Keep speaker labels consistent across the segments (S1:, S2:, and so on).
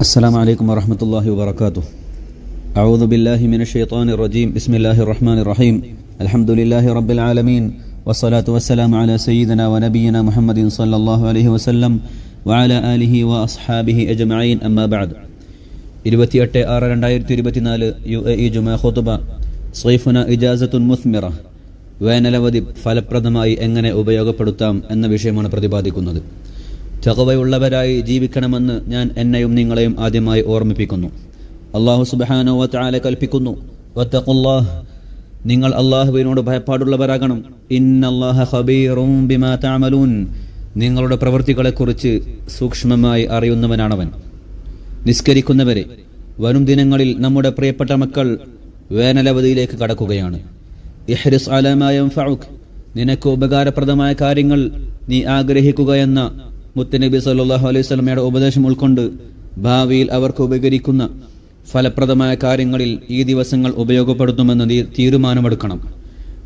S1: السلام عليكم ورحمة الله وبركاته أعوذ بالله من الشيطان الرجيم بسم الله الرحمن الرحيم الحمد لله رب العالمين والصلاة والسلام على سيدنا ونبينا محمد صلى الله عليه وسلم وعلى آله وأصحابه أجمعين أما بعد ഇരുപത്തിയെട്ട് ആറ് രണ്ടായിരത്തി ഇരുപത്തിനാല് യു എ ഇ ജുമാ ഖുതുബ സൈഫുന ഇജാസത്തുൻ മുസ്മിറ വേനലവധി ഫലപ്രദമായി എങ്ങനെ ഉപയോഗപ്പെടുത്താം എന്ന വിഷയമാണ് പ്രതിപാദിക്കുന്നത് ചകവയുള്ളവരായി ജീവിക്കണമെന്ന് ഞാൻ എന്നെയും നിങ്ങളെയും ആദ്യമായി ഓർമ്മിപ്പിക്കുന്നു. അള്ളാഹു സുബാനോ വത്താലെ കൽപ്പിക്കുന്നു നിങ്ങൾ അള്ളാഹുവിനോട് ഭയപ്പാടുള്ളവരാകണം. ഇന്നല്ലാഹ ഖബീറും ബിമാ തഅമലൂൻ. നിങ്ങളുടെ പ്രവൃത്തികളെക്കുറിച്ച് സൂക്ഷ്മമായി അറിയുന്നവനാണവൻ. നിസ്കരിക്കുന്നവരെ വരും ദിനങ്ങളിൽ നമ്മുടെ പ്രിയപ്പെട്ട മക്കൾ വേനലവധിയിലേക്ക് കടക്കുകയാണ്. ഇഹ്രിസ് നിനക്ക് ഉപകാരപ്രദമായ കാര്യങ്ങൾ നീ ആഗ്രഹിക്കുക എന്ന മുത്തനബി സല്ലാഹു അലൈഹി സ്വലമയുടെ ഉപദേശം ഉൾക്കൊണ്ട് ഭാവിയിൽ അവർക്ക് ഉപകരിക്കുന്ന ഫലപ്രദമായ കാര്യങ്ങളിൽ ഈ ദിവസങ്ങൾ ഉപയോഗപ്പെടുത്തുമെന്ന് തീരുമാനമെടുക്കണം.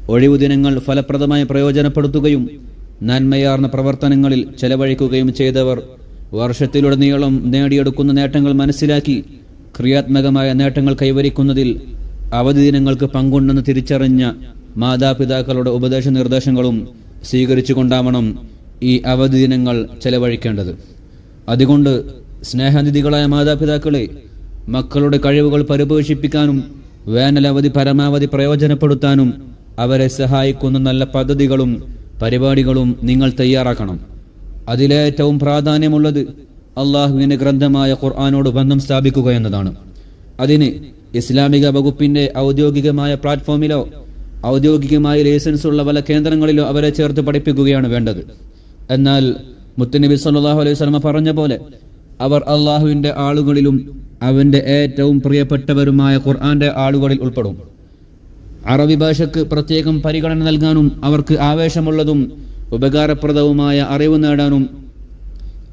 S1: ഒഴിവു ദിനങ്ങൾ ഫലപ്രദമായി പ്രയോജനപ്പെടുത്തുകയും നന്മയാർന്ന പ്രവർത്തനങ്ങളിൽ ചെലവഴിക്കുകയും ചെയ്തവർ വർഷത്തിലുടനീളം നേടിയെടുക്കുന്ന നേട്ടങ്ങൾ മനസ്സിലാക്കി ക്രിയാത്മകമായ നേട്ടങ്ങൾ കൈവരിക്കുന്നതിൽ അവധി ദിനങ്ങൾക്ക് പങ്കുണ്ടെന്ന് തിരിച്ചറിഞ്ഞ മാതാപിതാക്കളുടെ ഉപദേശ നിർദ്ദേശങ്ങളും സ്വീകരിച്ചുകൊണ്ടാവണം ഈ അവധി ദിനങ്ങൾ ചെലവഴിക്കേണ്ടത്. അതുകൊണ്ട് സ്നേഹനിധികളായ മാതാപിതാക്കളെ മക്കളുടെ കഴിവുകൾ പരിപോഷിപ്പിക്കാനും വേനലവധി പരമാവധി പ്രയോജനപ്പെടുത്താനും അവരെ സഹായിക്കുന്ന നല്ല പദ്ധതികളും പരിപാടികളും നിങ്ങൾ തയ്യാറാക്കണം. അതിലേറ്റവും പ്രാധാന്യമുള്ളത് അള്ളാഹുവിന്റെ ഗ്രന്ഥമായ ഖുർആാനോട് ബന്ധം സ്ഥാപിക്കുക എന്നതാണ്. അതിന് ഇസ്ലാമിക വകുപ്പിന്റെ ഔദ്യോഗികമായ പ്ലാറ്റ്ഫോമിലോ ഔദ്യോഗികമായ ലൈസൻസ് ഉള്ള പല കേന്ദ്രങ്ങളിലോ അവരെ ചേർത്ത് പഠിപ്പിക്കുകയാണ് വേണ്ടത്. എന്നാൽ മുത്തനബി സല്ലാഹു അലൈഹി സ്വലമ പറഞ്ഞ പോലെ അവർ അള്ളാഹുവിന്റെ ആളുകളിലും അവന്റെ ഏറ്റവും പ്രിയപ്പെട്ടവരുമായ ഖുർആന്റെ ആളുകളിൽ ഉൾപ്പെടും. അറബി ഭാഷയ്ക്ക് പ്രത്യേകം പരിഗണന നൽകാനും അവർക്ക് ആവേശമുള്ളതും ഉപകാരപ്രദവുമായ അറിവ് നേടാനും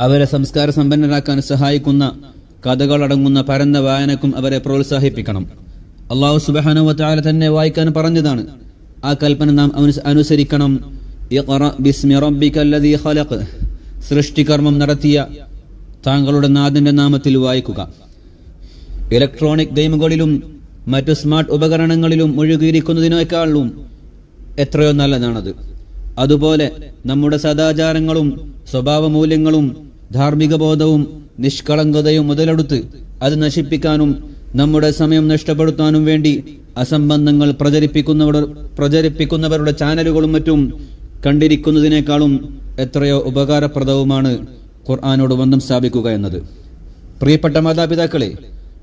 S1: അവരെ സംസ്കാര സമ്പന്നരാക്കാൻ സഹായിക്കുന്ന കഥകളടങ്ങുന്ന പരന്ന വായനക്കും അവരെ പ്രോത്സാഹിപ്പിക്കണം. അള്ളാഹു സുബാനുവത്താല തന്നെ വായിക്കാൻ പറഞ്ഞതാണ്. ആ കൽപ്പന നാം അനുസരിക്കണം. സൃഷ്ടികർമ്മം നടത്തിയ താങ്കളുടെ നാഥന്റെ നാമത്തിൽ വായിക്കുക. ഇലക്ട്രോണിക് ഗെയിമുകളിലും മറ്റു സ്മാർട്ട് ഉപകരണങ്ങളിലും മുഴുകിയിരിക്കുന്നതിനേക്കാളും എത്രയോ നല്ലതാണത്. അതുപോലെ നമ്മുടെ സദാചാരങ്ങളും സ്വഭാവമൂല്യങ്ങളും ധാർമ്മിക ബോധവും നിഷ്കളങ്കതയും മുതലെടുത്ത് അത് നശിപ്പിക്കാനും നമ്മുടെ സമയം നഷ്ടപ്പെടുത്താനും വേണ്ടി അസംബന്ധങ്ങൾ പ്രചരിപ്പിക്കുന്നവർ പ്രചരിപ്പിക്കുന്നവരുടെ ചാനലുകളും മറ്റും കണ്ടിരിക്കുന്നതിനേക്കാളും എത്രയോ ഉപകാരപ്രദവുമാണ് ഖുർആാനോട് ബന്ധം സ്ഥാപിക്കുക എന്നത്. പ്രിയപ്പെട്ട മാതാപിതാക്കളെ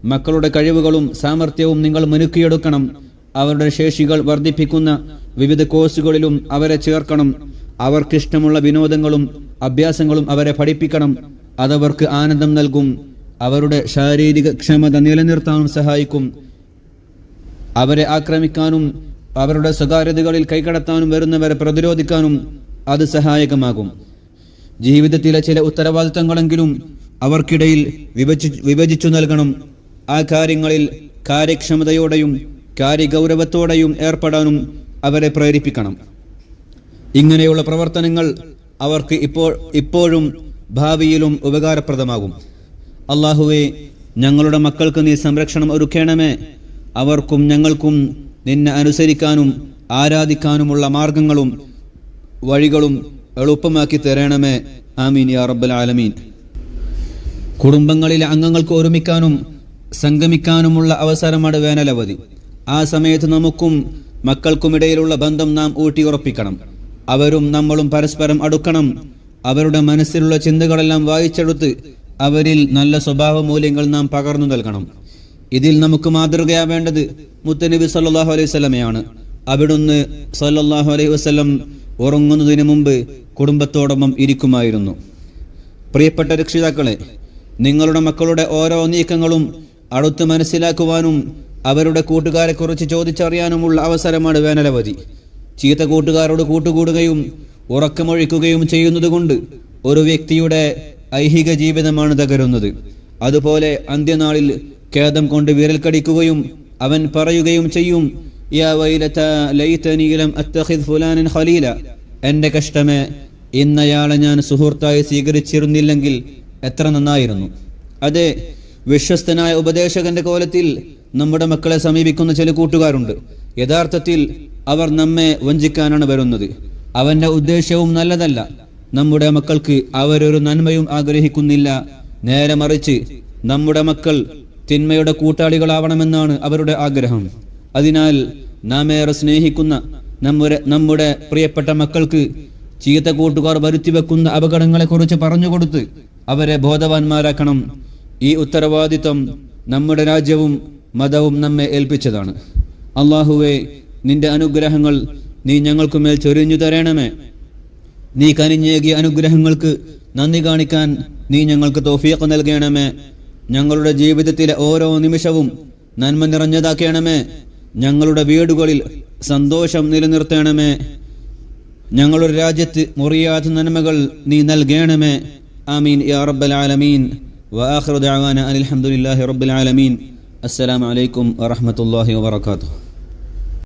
S1: മക്കളുടെ കഴിവുകളും സാമർഥ്യവും നിങ്ങൾ മുനുക്കിയെടുക്കണം. അവരുടെ ശേഷികൾ വർദ്ധിപ്പിക്കുന്ന വിവിധ കോഴ്സുകളിലും അവരെ ചേർക്കണം. അവർക്കിഷ്ടമുള്ള വിനോദങ്ങളും അഭ്യാസങ്ങളും അവരെ പഠിപ്പിക്കണം. അതവർക്ക് ആനന്ദം നൽകും. അവരുടെ ശാരീരിക ക്ഷമത നിലനിർത്താനും സഹായിക്കും. അവരെ ആക്രമിക്കാനും അവരുടെ സ്വകാര്യതകളിൽ കൈകടത്താനും വരുന്നവരെ പ്രതിരോധിക്കാനും അത് സഹായകമാകും. ജീവിതത്തിലെ ചില ഉത്തരവാദിത്തങ്ങളെങ്കിലും അവർക്കിടയിൽ വിഭജി വിഭജിച്ചു നൽകണം. ആ കാര്യങ്ങളിൽ കാര്യക്ഷമതയോടെയും കാര്യഗൗരവത്തോടെയും ഏർപ്പെടാനും അവരെ പ്രേരിപ്പിക്കണം. ഇങ്ങനെയുള്ള പ്രവർത്തനങ്ങൾ അവർക്ക് ഇപ്പോൾ ഇപ്പോഴും ഭാവിയിലും ഉപകാരപ്രദമാകും. അള്ളാഹുവെ ഞങ്ങളുടെ മക്കൾക്ക് നീ സംരക്ഷണം ഒരുക്കേണമേ. അവർക്കും ഞങ്ങൾക്കും നിന്നെ അനുസരിക്കാനും ആരാധിക്കാനുമുള്ള മാർഗങ്ങളും വഴികളും എളുപ്പമാക്കി തരണമേ. ആമീൻ യാ റബ്ബൽ ആലമീൻ. കുടുംബങ്ങളിലെ അംഗങ്ങൾക്ക് ഒരുമിക്കാനും സംഗമിക്കാനുമുള്ള അവസരമാണ് വേനലവധി. ആ സമയത്ത് നമുക്കും മക്കൾക്കുമിടയിലുള്ള ബന്ധം നാം ഊട്ടിയുറപ്പിക്കണം. അവരും നമ്മളും പരസ്പരം അടുക്കണം. അവരുടെ മനസ്സിലുള്ള ചിന്തകളെല്ലാം വായിച്ചെടുത്ത് അവരിൽ നല്ല സ്വഭാവ മൂല്യങ്ങൾ നാം പകർന്നു നൽകണം. ഇതിൽ നമുക്ക് മാതൃകയാവേണ്ടത് മുത്തനബി സല്ലാഹു അലൈഹി സ്വലമയാണ് അവിടുന്ന് സല്ലാഹു അലൈഹി വസ്ലം ഉറങ്ങുന്നതിന് മുമ്പ് കുടുംബത്തോടൊപ്പം ഇരിക്കുമായിരുന്നു. പ്രിയപ്പെട്ട രക്ഷിതാക്കളെ നിങ്ങളുടെ മക്കളുടെ ഓരോ നീക്കങ്ങളും അടുത്ത് മനസ്സിലാക്കുവാനും അവരുടെ കൂട്ടുകാരെക്കുറിച്ച് ചോദിച്ചറിയാനുമുള്ള അവസരമാണ് വേനലവധി. ചീത്ത കൂട്ടുകാരോട് കൂട്ടുകൂടുകയും ഉറക്കമൊഴിക്കുകയും ചെയ്യുന്നതുകൊണ്ട് ഒരു വ്യക്തിയുടെ ഐഹിക ജീവിതമാണ് തകരുന്നത്. അതുപോലെ അന്ത്യനാളിൽ ഖേദം കൊണ്ട് വിരൽ കടിക്കുകയും അവൻ പറയുകയും ചെയ്യും എന്റെ കഷ്ടമേ ഇന്നയാളെ ഞാൻ സുഹൃത്തായി സ്വീകരിച്ചിരുന്നില്ലെങ്കിൽ എത്ര നന്നായിരുന്നു. അതെ വിശ്വസ്തനായ ഉപദേശകന്റെ കോലത്തിൽ നമ്മുടെ മക്കളെ സമീപിക്കുന്ന ചില കൂട്ടുകാരുണ്ട്. യഥാർത്ഥത്തിൽ അവർ നമ്മെ വഞ്ചിക്കാനാണ് വരുന്നത്. അവന്റെ ഉദ്ദേശവും നല്ലതല്ല. നമ്മുടെ മക്കൾക്ക് അവരൊരു നന്മയും ആഗ്രഹിക്കുന്നില്ല. നേരെ മറിച്ച് നമ്മുടെ മക്കൾ തിന്മയുടെ കൂട്ടാളികളാവണമെന്നാണ് അവരുടെ ആഗ്രഹം. അതിനാൽ നാം ഏറെ സ്നേഹിക്കുന്ന നമ്മുടെ നമ്മുടെ പ്രിയപ്പെട്ട മക്കൾക്ക് ചീത്ത കൂട്ടുകാർ വരുത്തിവെക്കുന്ന അപകടങ്ങളെക്കുറിച്ച് പറഞ്ഞുകൊടുത്ത് അവരെ ബോധവാന്മാരാക്കണം. ഈ ഉത്തരവാദിത്വം നമ്മുടെ രാജ്യവും മതവും നമ്മെ ഏൽപ്പിച്ചതാണ്. അള്ളാഹുവെ നിന്റെ അനുഗ്രഹങ്ങൾ നീ ഞങ്ങൾക്കുമേൽ ചൊരിഞ്ഞു തരണമേ. നീ കനിഞ്ഞേകിയ അനുഗ്രഹങ്ങൾക്ക് നന്ദി കാണിക്കാൻ നീ ഞങ്ങൾക്ക് തോഫിയൊക്കെ നൽകണമേ. ഞങ്ങളുടെ ജീവിതത്തിലെ ഓരോ നിമിഷവും നന്മ നിറഞ്ഞതാക്കണമേ. ഞങ്ങളുടെ വീടുകളിൽ സന്തോഷം നിലനിർത്തണമേ. ഞങ്ങളുടെ രാജ്യത്ത് മുറിയാത്ത നന്മകൾ നീ നൽകണമേ. ആമീൻ യാ റബ്ബൽ ആലമീൻ. വആഖിറു ദഅവാന അനിൽ ഹംദുലില്ലാഹി റബ്ബിൽ ആലമീൻ. അസ്സലാമു അലൈക്കും വറഹ്മത്തുള്ളാഹി വബറകാതുഹു.